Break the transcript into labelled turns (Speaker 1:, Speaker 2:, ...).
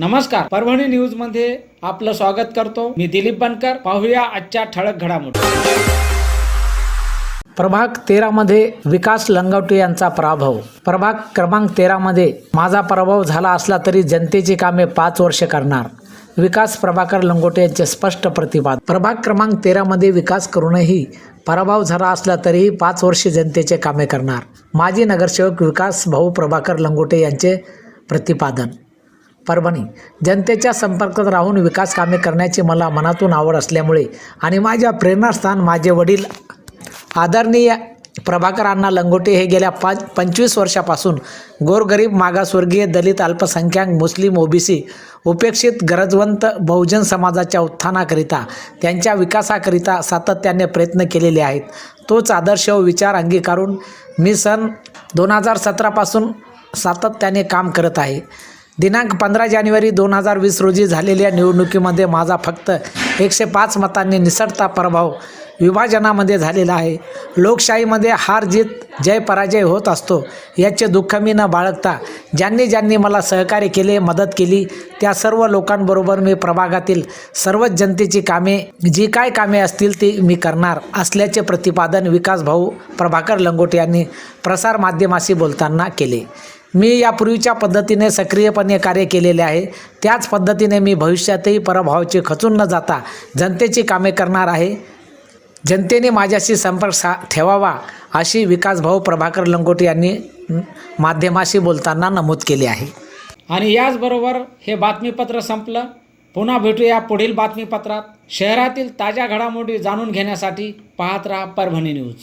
Speaker 1: नमस्कार. परभणी न्यूजमध्ये आपलं स्वागत करतो. मी दिलीप बनकर. पाहूया आजच्या ठळक घडामोडी. प्रभाग तेरामध्ये विकास लंगवटे यांचा पराभव. प्रभाग क्रमांक तेरामध्ये माझा पराभव झाला असला तरी जनतेची कामे पाच वर्ष करणार. विकास प्रभाकर लंगोटे यांचे स्पष्ट प्रतिपाद प्रभाग क्रमांक तेरामध्ये विकास करूनही पराभव झाला असला तरीही पाच वर्ष जनतेचे कामे करणार. माजी नगरसेवक विकास भाऊ प्रभाकर लंगोटे यांचे प्रतिपादन. परभणी. जनतेच्या संपर्कात राहून विकास कामे करण्याची मला मनातून आवड असल्यामुळे आणि माझ्या प्रेरणास्थान माझे वडील आदरणीय प्रभाकर अण्णा लंगोटे हे गेल्या पाच पंचवीस वर्षापासून गोरगरीब मागासवर्गीय दलित अल्पसंख्याक मुस्लिम ओबीसी उपेक्षित गरजवंत बहुजन समाजाच्या उत्थानाकरिता त्यांच्या विकासाकरिता सातत्याने प्रयत्न केलेले आहेत. तोच आदर्श व विचार अंगीकारून मी सन दोन हजार सतरापासून सातत्याने काम करत आहे. दिनांक पंधरा जानेवारी दोन हजार वीस रोजी झालेल्या निवडणुकीमध्ये माझा फक्त एकशे पाच मतांनी निसटता प्रभाव विभाजनामध्ये झालेला आहे. लोकशाहीमध्ये हार जीत जय पराजय होत असतो याचे दुःख मी न बाळगता ज्यांनी ज्यांनी मला सहकार्य केले मदत केली त्या सर्व लोकांबरोबर मी प्रभागातील सर्वच जनतेची कामे जी काय कामे असतील ती मी करणार असल्याचे प्रतिपादन विकास भाऊ प्रभाकर लंगोटे यांनी प्रसारमाध्यमाशी बोलताना केले. मी यापूर्वीच्या पद्धतीने सक्रियपणे कार्य केलेले आहे. त्याच पद्धतीने मी भविष्यातही पराभवाचे खचून न जाता जनतेची कामे करणार आहे. जनतेने माझ्याशी संपर्क सा ठेवावा अशी विकासभाऊ प्रभाकर लंगोटे यांनी माध्यमाशी बोलताना नमूद केले आहे. आणि याचबरोबर हे बातमीपत्र संपलं. पुन्हा भेटूया पुढील बातमीपत्रात. शहरातील ताज्या घडामोडी जाणून घेण्यासाठी पाहत राहा परभणी न्यूज.